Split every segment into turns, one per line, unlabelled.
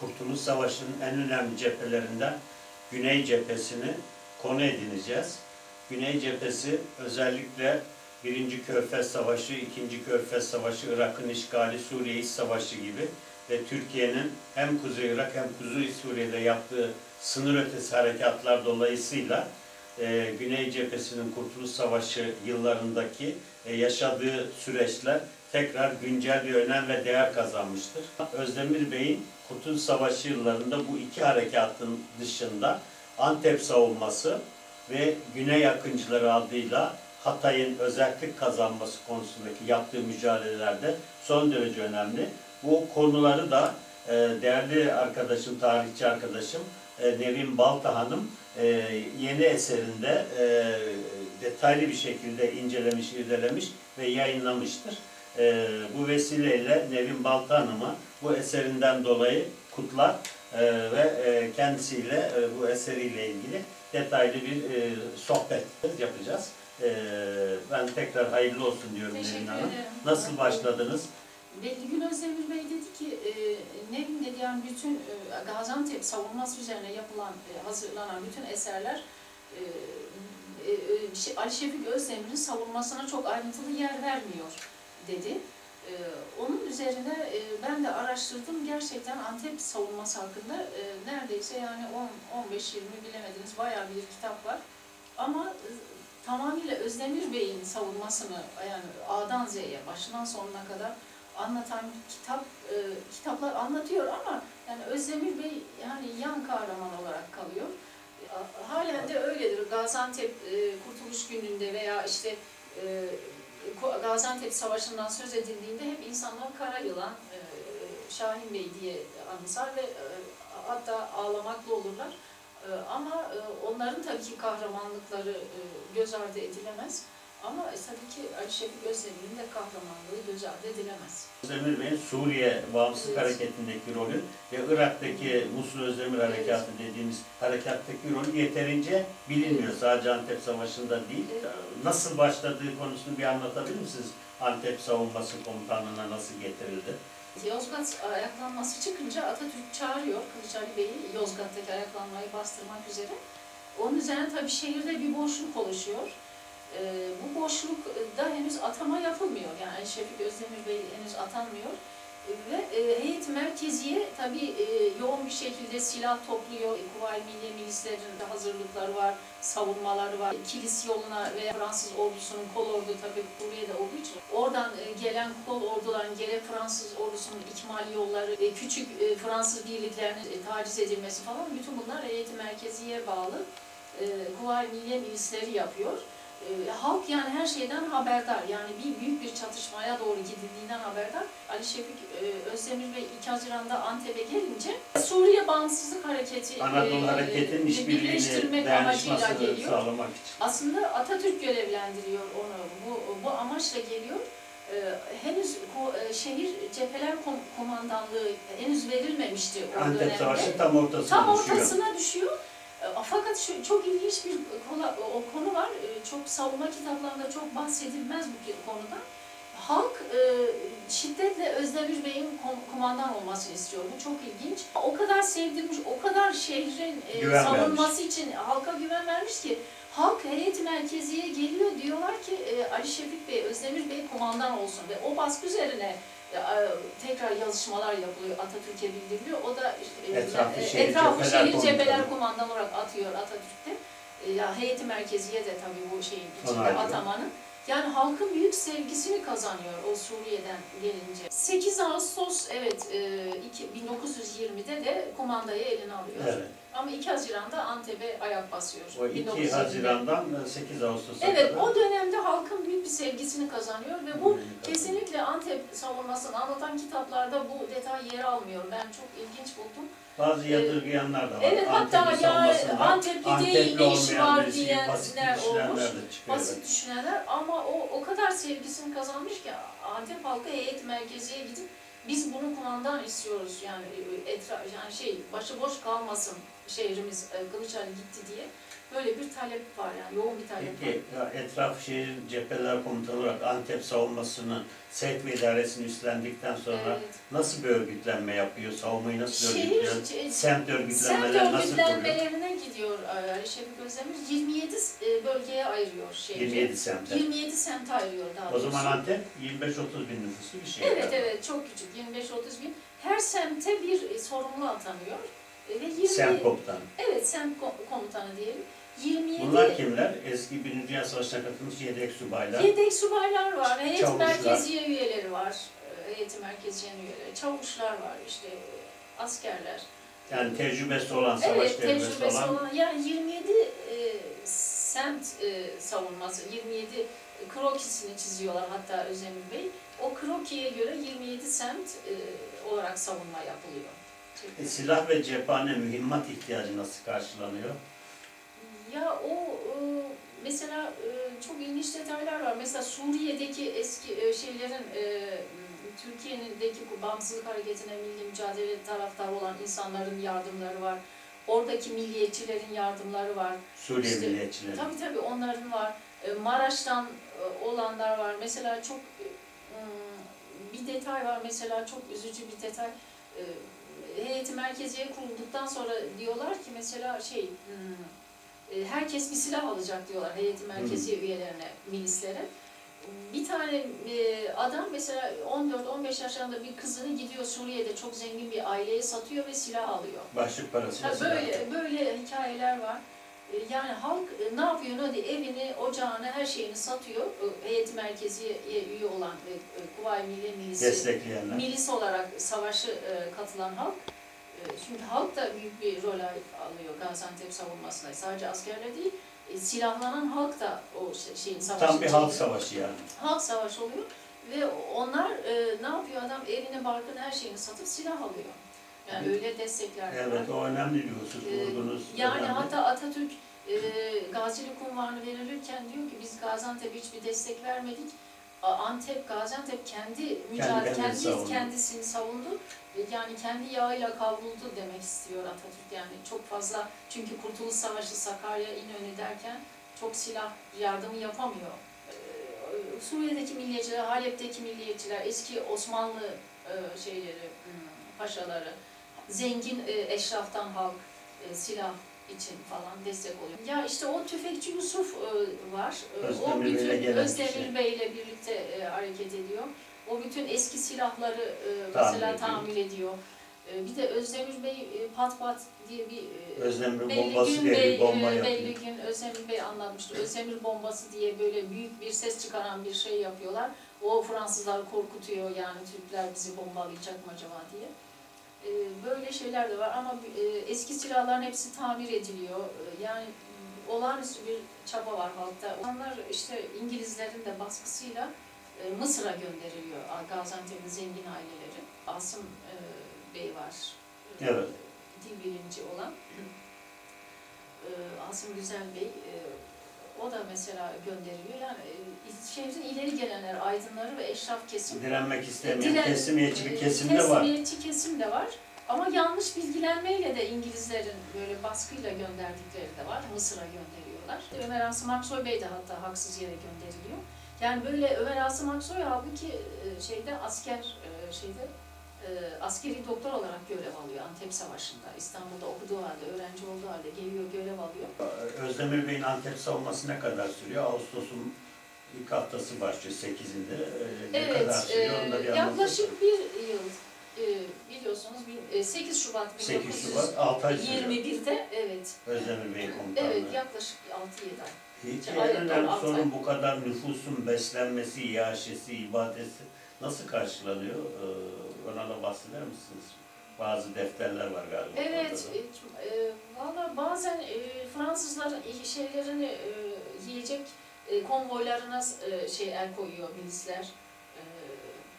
Kurtuluş Savaşı'nın en önemli cephelerinden Güney cephesini konu edineceğiz. Güney cephesi özellikle Birinci Körfez Savaşı, İkinci Körfez Savaşı, Irak'ın işgali, Suriye İç Savaşı gibi ve Türkiye'nin hem Kuzey Irak hem Kuzey Suriye'de yaptığı sınır ötesi harekatlar dolayısıyla e, Güney cephesinin Kurtuluş Savaşı yıllarındaki e, yaşadığı süreçler tekrar güncel bir önem ve değer kazanmıştır. Özdemir Bey'in Kurtuluş Savaşı yıllarında bu iki harekatın dışında Antep savunması ve Güney Akıncıları adıyla Hatay'ın özellik kazanması konusundaki yaptığı mücadelelerde son derece önemli. Bu konuları da e, değerli arkadaşım, tarihçi arkadaşım e, Nevin Balta Hanım e, yeni eserinde detaylı bir şekilde incelemiş, irdelemiş ve yayınlamıştır. E, bu vesileyle Nevin Balta Hanım'a bu eserinden dolayı kutlar e, ve e, kendisiyle e, bu eseriyle ilgili detaylı bir e, sohbet yapacağız. E, ben tekrar hayırlı olsun diyorum
Teşekkür
Nevin Hanım.
ederim.
Nasıl başladınız?
Belli Gün Özdemir Bey dedi ki, e, Nevin dedi yani bütün e, Gaziantep savunması üzerine yapılan, e, hazırlanan bütün eserler e, e, e, şey, Ali Şefik Özdemir'in savunmasına çok ayrıntılı yer vermiyor dedi. E, onun üzerine e, ben de araştırdım. Gerçekten Antep savunması hakkında e, neredeyse yani 10, 15, 20 bilemediniz bayağı bir kitap var. Ama e, tamamıyla Özdemir Bey'in savunmasını yani A'dan Z'ye, başından sonuna kadar anlatan kitap e, kitaplar anlatıyor ama yani Özdemir Bey yani yan kahraman olarak kalıyor. Halen de öyledir. Gaziantep e, Kurtuluş Günü'nde veya işte e, Gaziantep Savaşı'ndan söz edildiğinde hep insanlar Kara Yılan, e, Şahin Bey diye anımsar ve e, hatta ağlamaklı olurlar. E, Ama onların tabii ki kahramanlıkları göz ardı edilemez. Ama e, tabii ki Ali Şefik Özdemir'in de kahramanlığı göz ardı edilemez.
Özdemir Bey'in Suriye Bağımsızlık
Evet.
Hareketi'ndeki rolü ve Irak'taki Musul Özdemir Harekatı dediğimiz harekattaki rolü yeterince bilinmiyor. Sadece Antep Savaşı'nda değil.
Evet.
Nasıl başladığı konusunu bir anlatabilir misiniz? Antep Savunması Komutanlığı'na nasıl getirildi?
Yozgat ayaklanması çıkınca Atatürk çağırıyor Kılıç Ali Bey'i Yozgat'taki ayaklanmayı bastırmak üzere. Onun üzerine tabii şehirde bir boşluk oluşuyor. Ee, bu boşlukta henüz atama yapılmıyor. Yani Şefik Özdemir Bey henüz atanmıyor. Ee, Ve e, heyet merkeziye tabii e, yoğun bir şekilde silah topluyor. Kuvayi Milliye Milislerin hazırlıkları var, savunmaları var. Kilis yoluna ve Fransız ordusunun kol ordu tabii Suriye'de olduğu için oradan e, gelen kol orduların gerek Fransız ordusunun ikmal yolları, e, küçük e, Fransız birliklerinin e, taciz edilmesi falan bütün bunlar heyeti merkeziye bağlı e, Kuvayi Milliye Milisleri yapıyor. E, halk yani her şeyden haberdar. Yani bir büyük bir çatışmaya doğru gidildiğinden haberdar. Ali Şefik e, Özdemir Bey 2 Haziran'da Antep'e gelince Suriye Bağımsızlık Hareketi
Anadolu
e,
Hareketi'nin
amacıyla
dayanışmasını
geliyor.
sağlamak için.
Aslında Atatürk görevlendiriyor onu. Bu, bu amaçla geliyor. Ee, henüz ko- e, şehir cepheler kom- komandanlığı henüz verilmemişti o
Antep
dönemde.
Savaşı tam ortasına
Tam
düşüyor.
ortasına düşüyor. E, Fakat şu, çok ilginç bir o konu var. E, Çok savunma kitaplarında çok bahsedilmez bu konuda. Halk e, şiddetle Özdemir Bey'in kumandan olmasını istiyor. Bu çok ilginç. O kadar sevdirmiş, o kadar şehrin e,
Güven
savunması için halka güven vermiş ki halk heyet merkeziye geliyor diyorlar ki e, Ali Şefik Bey, Özdemir Bey kumandan olsun ve o baskı üzerine e, tekrar yazışmalar yapılıyor, Atatürk'e bildiriliyor. O da e,
Etrafı şehir
etrafı
cepheler
şehir
komutanı.
cepheler komutanı olarak atıyor Atatürk'te. E, Ya heyeti merkeziye de tabii bu şeyin içinde atamanın. Yani halkın büyük sevgisini kazanıyor o Suriye'den gelince. 8 Ağustos evet e, iki- 1920'de de kumandayı eline alıyor.
Evet.
Ama 2 Haziran'da Antep'e ayak basıyor.
O 2
1920'de.
Haziran'dan 8 Ağustos'a
Evet,
kadar.
o dönemde halkın büyük bir sevgisini kazanıyor ve bu
Büyük
kesinlikle Antep savunmasını anlatan kitaplarda bu detay yer almıyor. Ben çok ilginç buldum.
Bazı yadırgayanlar da var.
Evet, hatta
Antepli
yani
savunmasında
Antepli
Antepli
değil, ne işi
olmayan
var
birisi, basit
diyenler
düşünenler
olmuş.
de çıkıyor.
Basit düşünenler ama o o kadar sevgisini kazanmış ki Antep halkı heyet merkeziye gidip Biz bunu kumandan istiyoruz yani e, etraf yani şey başıboş kalmasın şehrimiz e, Kılıçhane gitti diye böyle bir talep var yani yoğun bir talep var.
Peki ya etraf şehir cepheler komutanı olarak Antep savunmasını sevk ve idaresini üstlendikten sonra
Evet.
nasıl bir örgütlenme yapıyor? Savunmayı nasıl
Şehir,
örgütlüyor? Semt
Semt
örgütlenmeleri nasıl kuruyor?
örgütlenmelerine gidiyor e, Ali Şefik Özdemir. 27 e, bölgeye ayırıyor şehri.
27 semte.
27 semte ayırıyor daha
O
doğrusu.
zaman Antep 25-30 bin nüfuslu bir şehir.
Evet
galiba.
evet çok küçük 25-30 bin. Her semte bir e, sorumlu atanıyor. E, Ve 20,
Semt komutanı.
Evet semt ko- komutanı diyelim. 27
Bunlar kimler? Eski Birinci Dünya Savaşı'na katılmış yedek subaylar.
Yedek subaylar var, heyet
Çavuşlar.
merkeziye üyeleri var, heyeti merkeziyenin üyeleri, çavuşlar var, işte askerler.
Yani tecrübesi olan, savaş
Evet,
tecrübesi,
tecrübesi
olan.
olan, yani 27 e, semt e, savunması, 27 krokisini çiziyorlar hatta Özdemir Bey. O krokiye göre 27 semt e, olarak savunma yapılıyor.
E, silah ve cephane mühimmat ihtiyacı nasıl karşılanıyor?
Ya o e, mesela e, çok ilginç detaylar var. Mesela Suriye'deki eski e, şeylerin e, Türkiye'deki bağımsızlık hareketine milli mücadele taraftarı olan insanların yardımları var. Oradaki milliyetçilerin yardımları var.
Suriye
İşte,
milliyetçileri.
Tabii tabii onların var. E, Maraş'tan olanlar var. Mesela çok hmm, bir detay var mesela çok üzücü bir detay. Heyeti merkeziye kurulduktan sonra diyorlar ki mesela şey hmm, e, herkes bir silah alacak diyorlar heyeti merkeziye üyelerine, milislere. Bir tane e, adam mesela 14-15 yaşlarında bir kızını gidiyor Suriye'de çok zengin bir aileye satıyor ve silah alıyor.
Başlık parası.
Ha,
silah.
böyle böyle hikayeler var. E, Yani halk ne yapıyor ne diye evini, ocağını, her şeyini satıyor. Heyet merkeziye üye olan Kuvayi Milliye Milisi, milis olarak savaşı katılan halk. Çünkü halk da büyük bir rol al- alıyor Gaziantep savunmasında. Sadece askerler değil, e, silahlanan halk da o şey- şeyin savaşın
Tam bir halk savaşı yani.
Halk savaşı oluyor ve onlar e, ne yapıyor adam evini, barkını, her şeyini satıp silah alıyor. Yani öyle destekler.
Evet o önemli bir husus.
Ee, Yani
önemli.
hatta Atatürk e, gazilik unvanı verilirken diyor ki biz Gaziantep'e hiçbir destek vermedik. Antep, Gaziantep kendi mücadele, kendi,
savundu.
kendisini savundu. E, Yani kendi yağıyla kavruldu demek istiyor Atatürk. Yani çok fazla çünkü Kurtuluş Savaşı, Sakarya, İnönü derken çok silah yardımı yapamıyor. E, Suriye'deki milliyetçiler, Halep'teki milliyetçiler, eski Osmanlı e, şeyleri, hmm, paşaları, zengin eşraftan halk silah için falan destek oluyor. Ya işte o tüfekçi Yusuf e, var. E, o
Özdemir Bey'le
bütün Özdemir
kişi.
Bey'le birlikte e, hareket ediyor. O bütün eski silahları
Tamir
mesela
ediyor.
tamir ediyor. E, bir de Özdemir Bey Pat Pat diye bir
Özdemir
Belli
bombası
gün
diye
Bey,
bir bomba yapıyor.
belli gün Özdemir Bey anlatmıştı. Özdemir bombası diye böyle büyük bir ses çıkaran bir şey yapıyorlar. O Fransızlar korkutuyor yani Türkler bizi bombalayacak mı acaba diye. E, Böyle şeyler de var ama e, eski silahların hepsi tamir ediliyor. E, Yani olağanüstü bir çaba var halkta. Onlar işte İngilizlerin de baskısıyla e, Mısır'a gönderiliyor Gaziantep'in zengin aileleri. Asım e, Bey var.
Evet.
Dil bilimci olan. Asım Güzel Bey o da mesela gönderiliyor. Yani şehrin ileri gelenler, aydınları ve eşraf kesim
Direnmek istemeyen
Diren-
kesimiyetçi bir kesim de var.
Teslimiyetçi kesim de var. Ama yanlış bilgilenmeyle de İngilizlerin böyle baskıyla gönderdikleri de var. Mısır'a gönderiyorlar. Ömer Asım Aksoy Bey de hatta haksız yere gönderiliyor. Yani böyle Ömer Asım Aksoy halbuki e, şeyde asker e, şeyde e, askeri doktor olarak görev alıyor Antep Savaşı'nda. İstanbul'da okuduğu halde, öğrenci olduğu halde geliyor görev alıyor.
Özdemir Bey'in Antep savunması ne kadar sürüyor? Ağustos'un ilk haftası başlıyor 8'inde. Ee, ne kadar
Evet,
sürüyor? Onu da bir
yaklaşık bir yıl biliyorsunuz bin- e, 8 Şubat
8 Şubat 6 ay sürüyor.
1921'de evet.
Özdemir Bey komutanlığı.
Evet yaklaşık 6-7 ay.
Peki en önemli
altı
sorun
ay.
bu kadar nüfusun beslenmesi, iaşesi, ibadesi nasıl karşılanıyor? Ee, ona da bahseder misiniz? Bazı defterler var galiba.
Evet, e, e, valla bazen e, Fransızların e, şeylerini e, yiyecek e, konvoylarına e, şey el koyuyor milisler. E,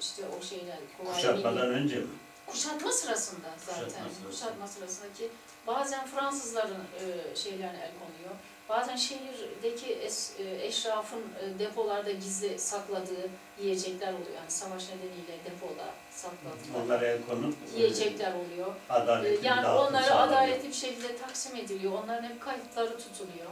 işte o şeyler.
Kuşatmadan önce mi?
Kuşatma sırasında zaten.
Kuşatma sırasında.
Kuşatma sırasındaki bazen Fransızların e, şeylerine el konuyor. Bazen şehirdeki es, e, eşrafın e, depolarda gizli sakladığı yiyecekler oluyor. Yani savaş nedeniyle depoda sakladıkları
Onlara el konup e,
yiyecekler oluyor.
Bir
Yani onlara adaletli bir şekilde taksim ediliyor. Onların hep kayıtları tutuluyor.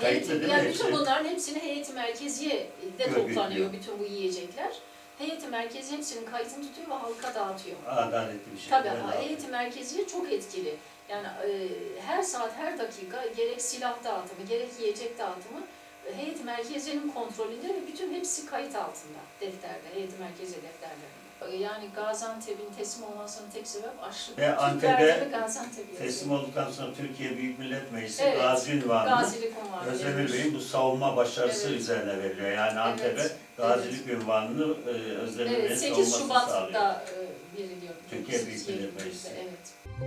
Kayıtlı
heyeti- yani bütün bunların hepsini heyeti merkeziye de toplanıyor bütün bu yiyecekler. Heyeti merkezi hepsinin kayıtını tutuyor ve halka dağıtıyor.
Adaletli bir şekilde
Tabii
dağıtıyor.
heyeti merkeziye çok etkili. Yani e, her saat her dakika gerek silah dağıtımı gerek yiyecek dağıtımı e, heyeti merkeziyenin kontrolünde ve bütün hepsi kayıt altında defterde, heyeti merkezi defterlerinde. Yani Gaziantep'in teslim olmasının tek sebep açlık.
Ve Antep'e Teslim olduktan sonra Türkiye Büyük Millet Meclisi
Evet,
Gazi
unvanı
Özdemir. Bey'in bu savunma başarısı
Evet.
üzerine veriliyor. Yani Antep'e
Evet,
gazilik ünvanını e, Özdemir Bey'in
Evet, 8
savunması sağlıyor.
Şubat'ta e, veriliyor.
Türkiye Büyük Millet
27'de,
Meclisi.
Evet.